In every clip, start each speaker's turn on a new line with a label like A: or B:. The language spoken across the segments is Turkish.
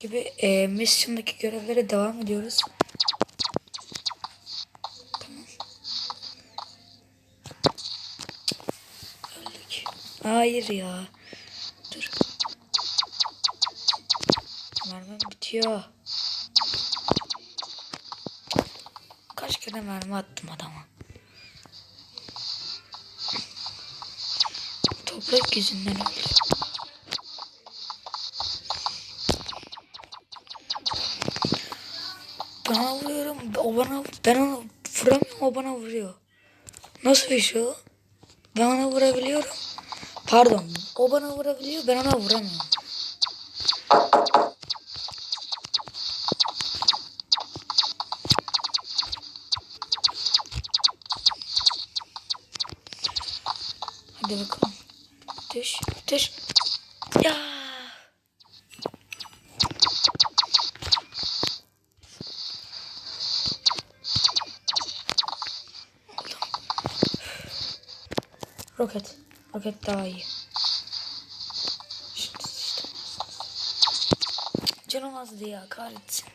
A: gibi e, mission'daki görevlere devam ediyoruz. Hayır ya. Dur. Mermim bitiyor. Kaç kere mermi attım adama. Toprak yüzünden öldü. Bana vuruyorum. O bana ben onu vuramıyorum o bana vuruyor. Nasıl bir şey o? Ben ona vurabiliyorum. Pardon. O bana vurabiliyor. Ben ona vuramıyorum. Hadi bakalım. Düş. Düş. Roket. Roket daha iyi. Şimdi işte. Canım azdı ya kahretsin.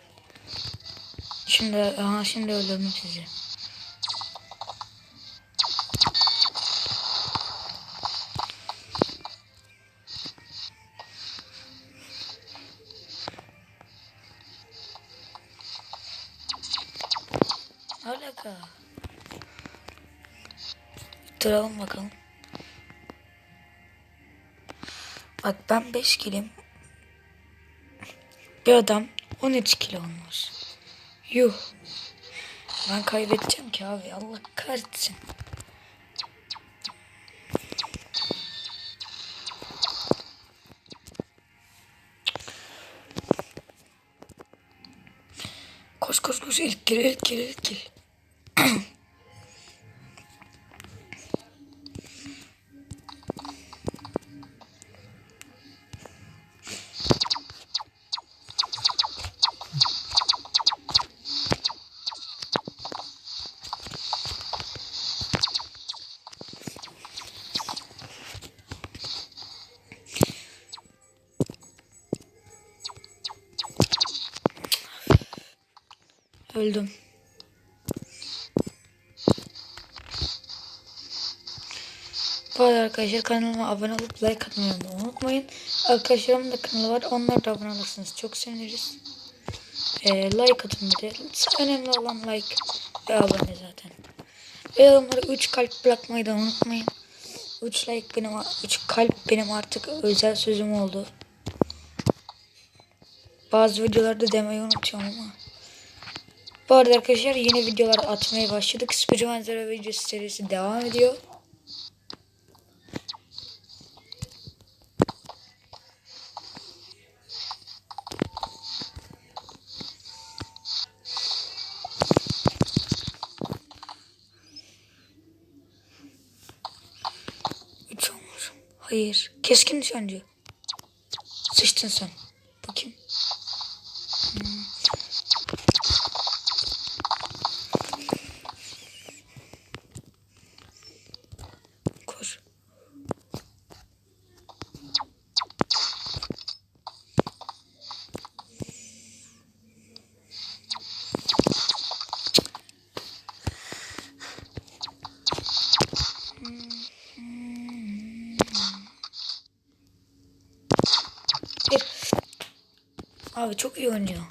A: Şimdi aha şimdi öldürdüm sizi. Alaka. Duralım bakalım. Bak ben 5 kilim. Bir adam 13 kilo olmuş. Yuh. Ben kaybedeceğim ki abi. Allah kahretsin. Koş koş koş ilk kill ilk kill ilk kill. Öldüm. Bu arada arkadaşlar kanalıma abone olup like atmayı unutmayın. Arkadaşlarımın da kanalı var. Onlar da abone olursanız çok seviniriz. Ee, like atın bir de. Önemli olan like ve abone zaten. Ve yorumlara 3 kalp bırakmayı da unutmayın. 3 like benim 3 kalp benim artık özel sözüm oldu. Bazı videolarda demeyi unutuyorum ama. Bu arada arkadaşlar yeni videolar atmaya başladık. Spiderman Zero videosu serisi devam ediyor. Hayır. Keskin nişancı. Sıçtın sen. Bakayım. Koş. Bir. Abi çok iyi oynuyor.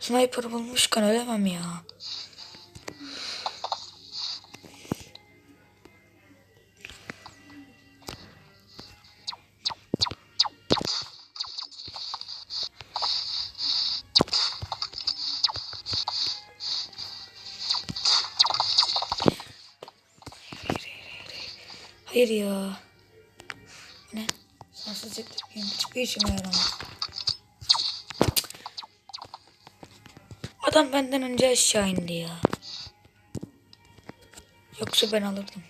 A: Sniper bulmuşken ölemem ya. Hayır ya. Ne? Sansızlık benim hiçbir işime yaramaz. Adam benden önce aşağı indi ya. Yoksa ben alırdım.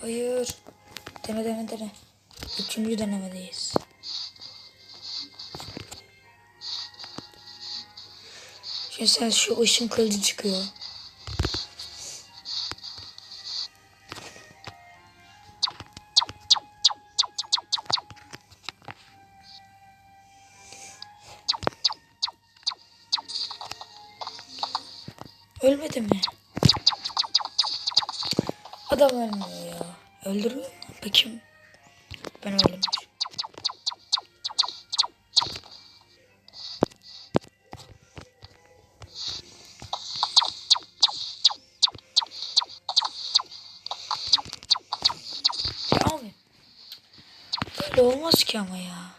A: Hayır. Dene dene dene. Üçüncü denemedeyiz. Şimdi sen şu ışın kılıcı çıkıyor. Ölmedi mi? Adam ölmüyor ya. Öldürüyor mu? Bakayım. Ben abi. Böyle olmaz ki ama ya.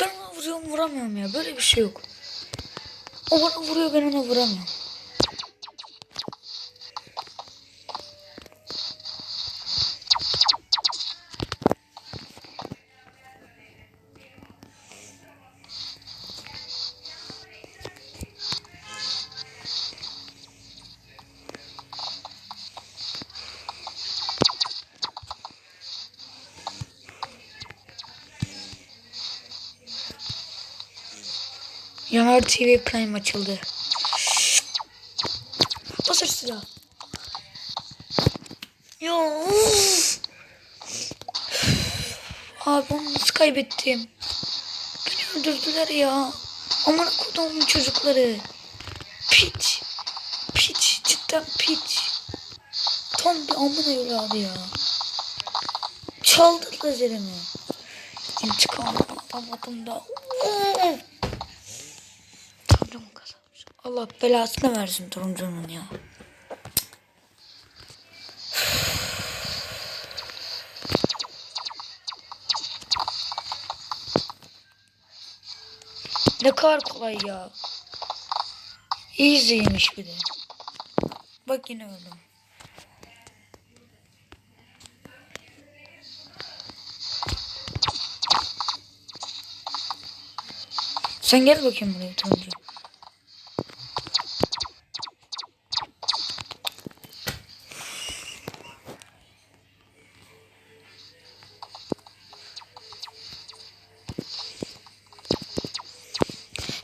A: Ben ona vuruyorum vuramıyorum ya. Böyle bir şey yok. O bana vuruyor ben ona vuramıyorum. Yanar TV Prime açıldı. Basır silah. Ya. of. Abi onu nasıl kaybettim? Beni öldürdüler ya. Aman kodumun çocukları. Piç. Piç. Cidden piç. Tam bir amına evladı ya. Çaldı lazerimi. İntikam alamadım da. Allah belasını versin turuncunun ya. Ne kadar kolay ya. Easy'ymiş bir de. Bak yine öldüm. Sen gel bakayım buraya turuncu.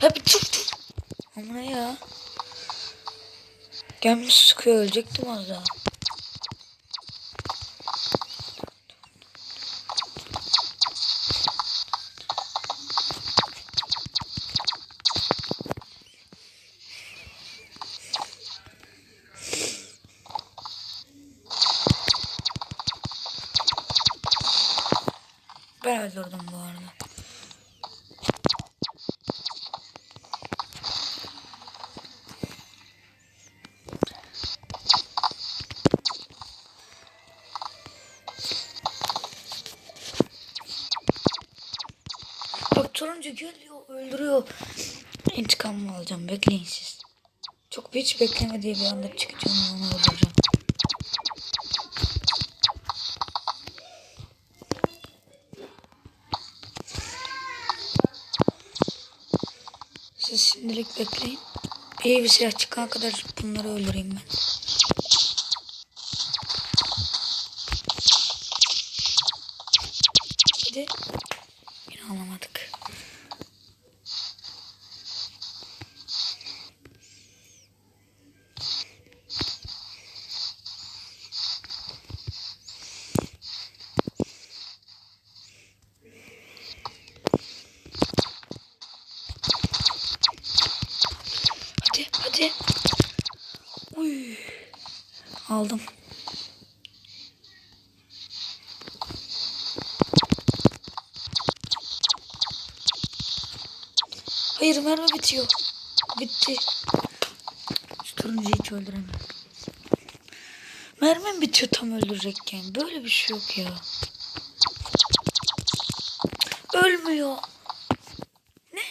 A: Ya bir tut tut. Amına ya. Gelmiş sıkıyor ölecektim az daha. Ben öldürdüm bu arada. Turuncu geliyor öldürüyor. İntikamımı alacağım bekleyin siz. Çok hiç beklemediği bir anda çıkacağım onu öldüreceğim. Siz şimdilik bekleyin. İyi bir silah çıkana kadar bunları öldüreyim ben. Hadi. Yine alamadık. Hadi hadi. Uy. Aldım. Hayır mermi bitiyor. Bitti. Şu turuncuyu hiç öldüremiyorum. Mermim bitiyor tam öldürecekken. Böyle bir şey yok ya. Ölmüyor. Ne?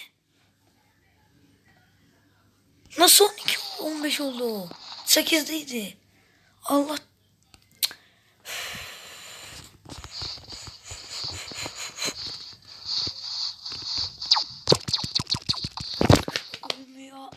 A: Nasıl 12 15 oldu o? 8'deydi. Allah Ölmüyor.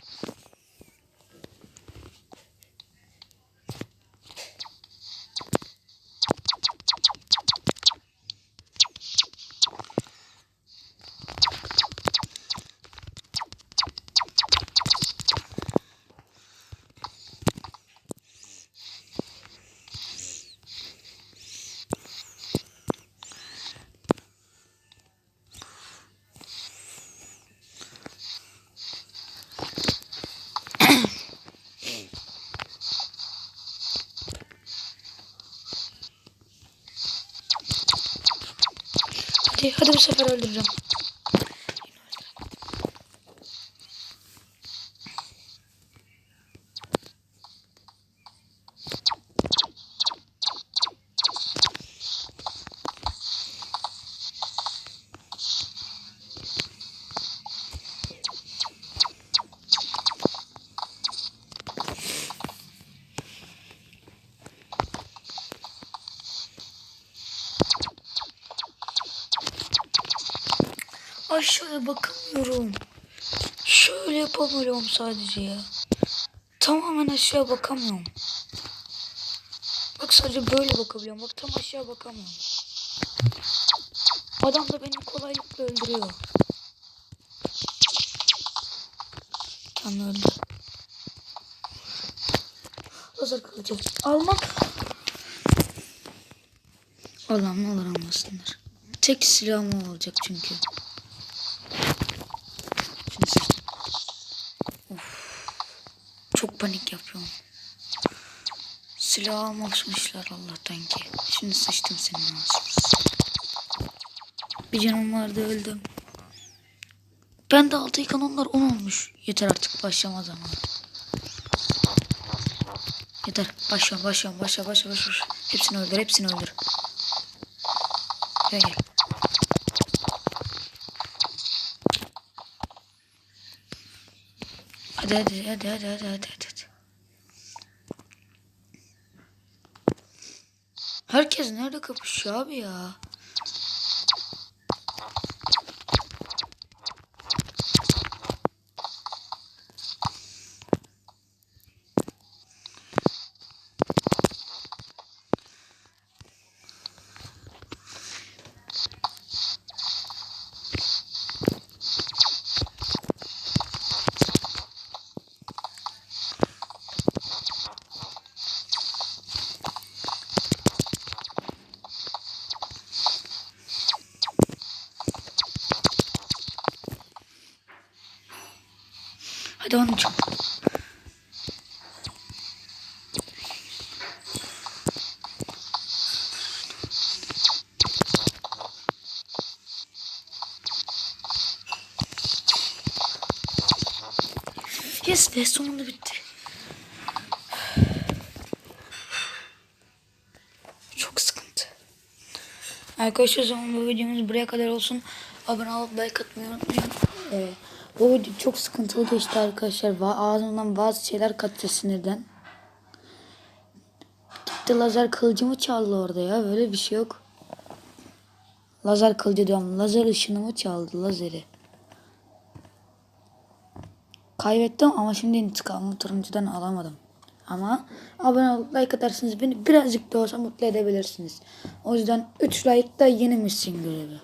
A: Hadi, hadi bu sefer öldüreceğim. Aşağıya bakamıyorum. Şöyle yapamıyorum sadece ya. Tamamen aşağı bakamıyorum. Bak sadece böyle bakabiliyorum. Bak tam aşağı bakamıyorum. Adam da beni kolaylıkla öldürüyor. Tam öldü. Lazer kılıcı. Almak. Allah'ım ne olur almasınlar. Tek silahım olacak çünkü. Şimdi sıçtım. Of. Panik yapıyorum. Silahımı açmışlar Allah'tan ki. Şimdi sıçtım senin ağzına. Bir canım vardı öldüm. Ben de altı yıkan onlar 10 olmuş. Yeter artık başlama zamanı. Yeter. Başla başla başla başla başla. Hepsini öldür hepsini öldür. Gel gel. Hadi hadi hadi hadi hadi hadi hadi. Herkes nerede kapışıyor abi ya? Hadi onu çok. Yes be sonunda bitti. Çok sıkıntı. Arkadaşlar zaman bu videomuz buraya kadar olsun. Abone olup like atmayı unutmayın. Ee, bu video çok sıkıntılı geçti arkadaşlar. Ağzımdan bazı şeyler kaçtı sinirden. Gitti lazer kılıcımı çaldı orada ya. Böyle bir şey yok. Lazer kılıcı diyorum. Lazer ışınımı çaldı lazeri. Kaybettim ama şimdi intikamımı turuncudan alamadım. Ama abone olup like atarsanız beni birazcık da olsa mutlu edebilirsiniz. O yüzden 3 like da yeni misin görevi.